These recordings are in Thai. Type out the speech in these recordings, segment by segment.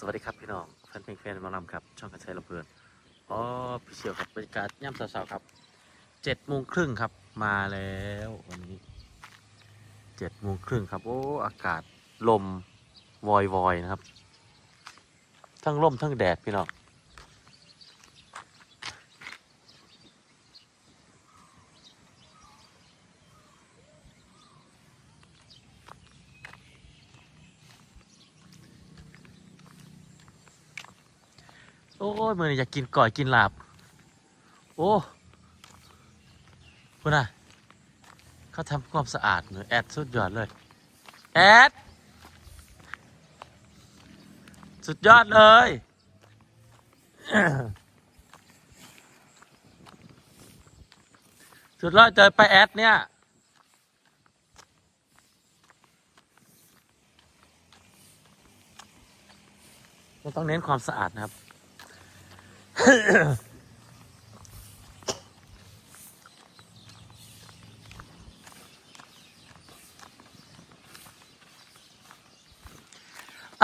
สวัสดีครับพี่น้องแฟนเพลงแฟนมอลำครับ ช่องกระชัยลำเพลินอ๋อพี่เชียวครับบรรยากาศย่ำสาวๆครับเจ็ดโมงครึ่งครับมาแล้ววันนี้เจ็ดโมงครึ่งครับ โอ้อากาศลมวอยวอยๆนะครับ ทั้งลมทั้งแดดพี่น้อง โอ้ยมือนี้อยากกินก่อยกินลาบ โอ้คุณน่ะเขาทำความสะอาดเนอะแอดสุดยอดเลย แอด สุดยอดเลย สุดยอดเจอไปแอดเนี่ยต้องเน้นความสะอาดนะครับ ไอ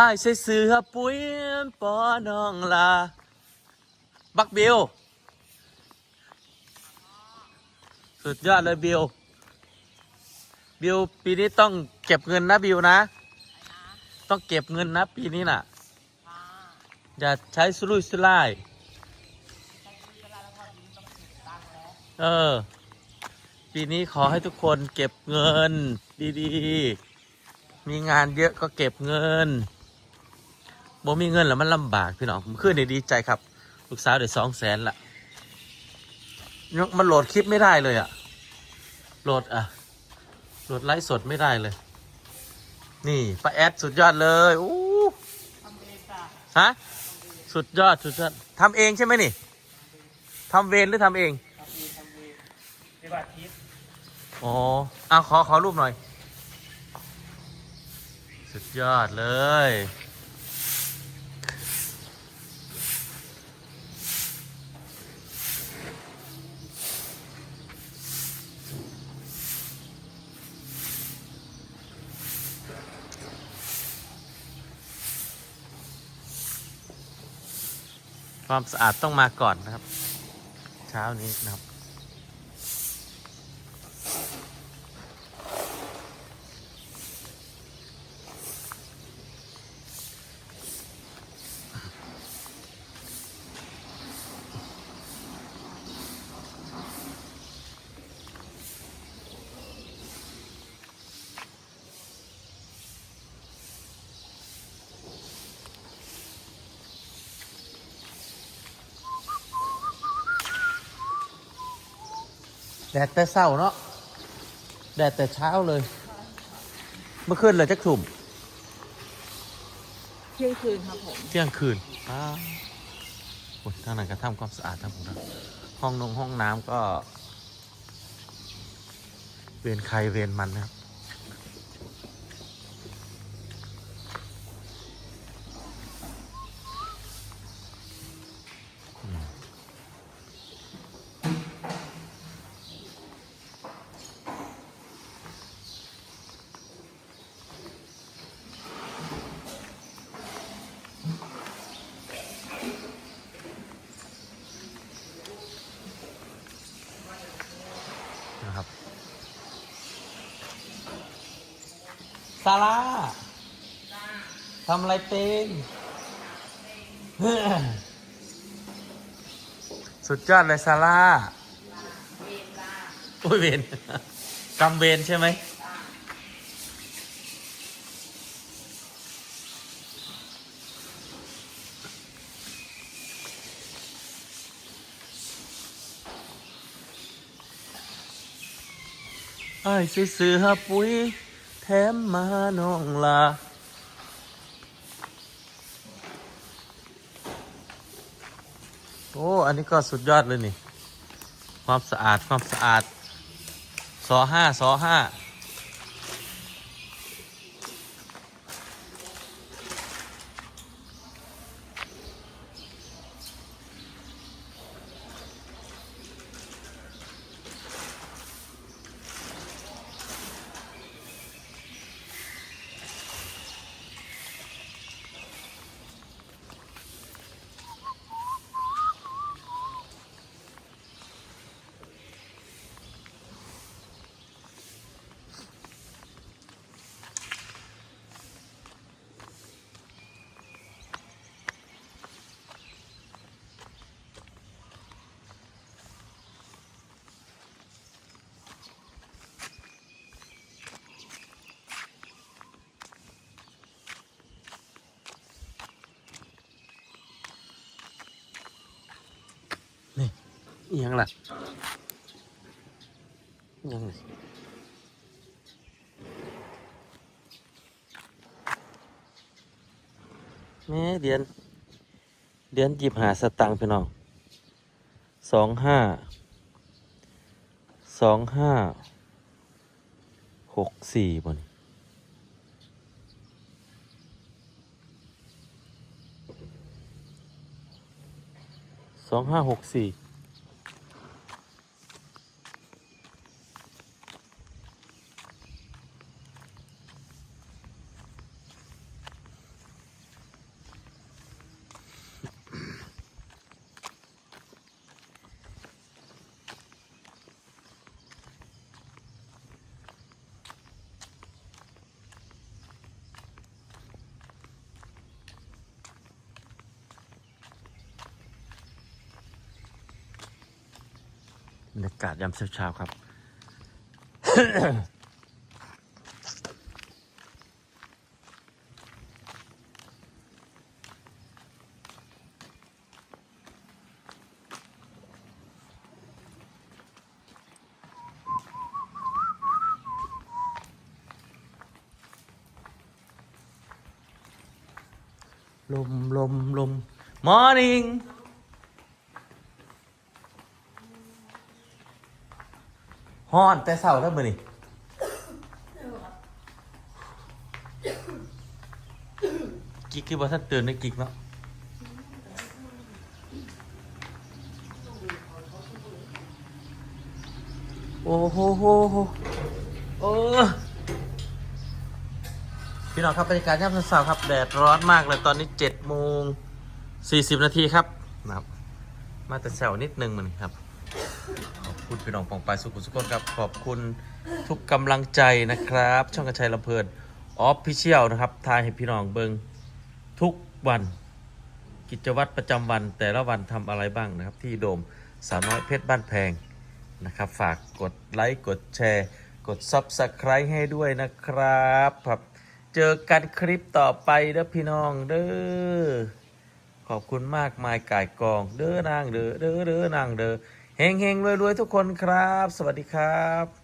้ายใส่เสือปุ๋ยปอน้องลา บักบิวสุดยอดเลยบิวบิวปีนี้ต้องเก็บเงินนะบิวนะ ต้องเก็บเงินนะปีนี้น่ะ อย่าใช้สุรุ่ยสุร่าย เออ ปีนี้ขอให้ทุกคนเก็บเงิน ดีๆ มีงานเยอะก็เก็บเงินบ่มีเงินแล้วมันลำบากพี่น้องผมขึ้นในดีใจครับ ลูกสาวได้สองแสนละยังมันโหลดคลิปไม่ได้เลยอะโหลดอะโหลดไลฟ์สดไม่ได้เลย นี่ป้าแอดสุดยอดเลยอู้ฮะสุดยอดสุดยอดทำเองใช่ไหมนี่ทำเวรหรือทำเอง ปฏิติทิศอ๋อเอาขอขอรูปหน่อย สุดยอดเลย ความสะอาดต้องมาก่อนนะครับ เช้านี้นะครับ แดดแต่เศร้าเนาะแดดแต่เช้าเลย เมื่อคืนเลยจะกลุ่มเที่ยงคืนครับผม เที่ยงคืนอ้าวโอ้ยทางไหนก็ทำความสะอาดทั้งหมดนะห้องนงห้องน้ำก็ เวรใครเวรมันนะครับนะครับ ซาร่าทำอะไรเป็นสุดยอดเลยซาร่าโอ้ยเวนกำเวนใช่ไหมไอ้ซื้อหาปุ๋ย แถมมาน้องลาโอ้ อันนี้ก็สุดยอดเลยนี่ ความสะอาด ความสะอาดสอห้าสอห้า อิหยังล่ะอิหยังล่ะแม่เดือน เดือนจีบหาสตังค์พี่น้องสองห้าสองห้าหกสี่บนสองห้าหกสี่ รรยากาศยามเช้าๆครับ ลมลมลม morning ฮ้อนแต่เศร้าแล้วมือนี่กิ๊กคือว่าท่านเตือนในกิ๊กเนาะโอ้โหโหโหโอ้พี่น้องครับบรรยากาศยามเช้าครับ แดดร้อนมากเลยตอนนี้เจ็ดโมงสี่สิบนาทีครับนะครับ มาแต่เช้านิดนึงมันครับ คุณพี่น้องปองปายสุขุสุขคนครับ ขอบคุณทุกกำลังใจนะครับ ช่องกระชัยลำเพลินออฟฟิเชียลนะครับทายให้พี่น้องเบิงทุกวัน กิจวัตรประจำวัน แต่ละวันทำอะไรบ้างนะครับ ที่โดมสาวน้อยเพชรบ้านแพงนะครับ ฝากกดไลค์กดแชร์กด Subscribe ให้ด้วยนะครับครับ เจอกันคลิปต่อไปเด้อพี่น้องเด้อขอบคุณมากมายก่ายกอง เด้อนางเด้อเด้อเด้อนางเด้อ เฮงเฮงรวยรวยๆทุกคนครับ สวัสดีครับ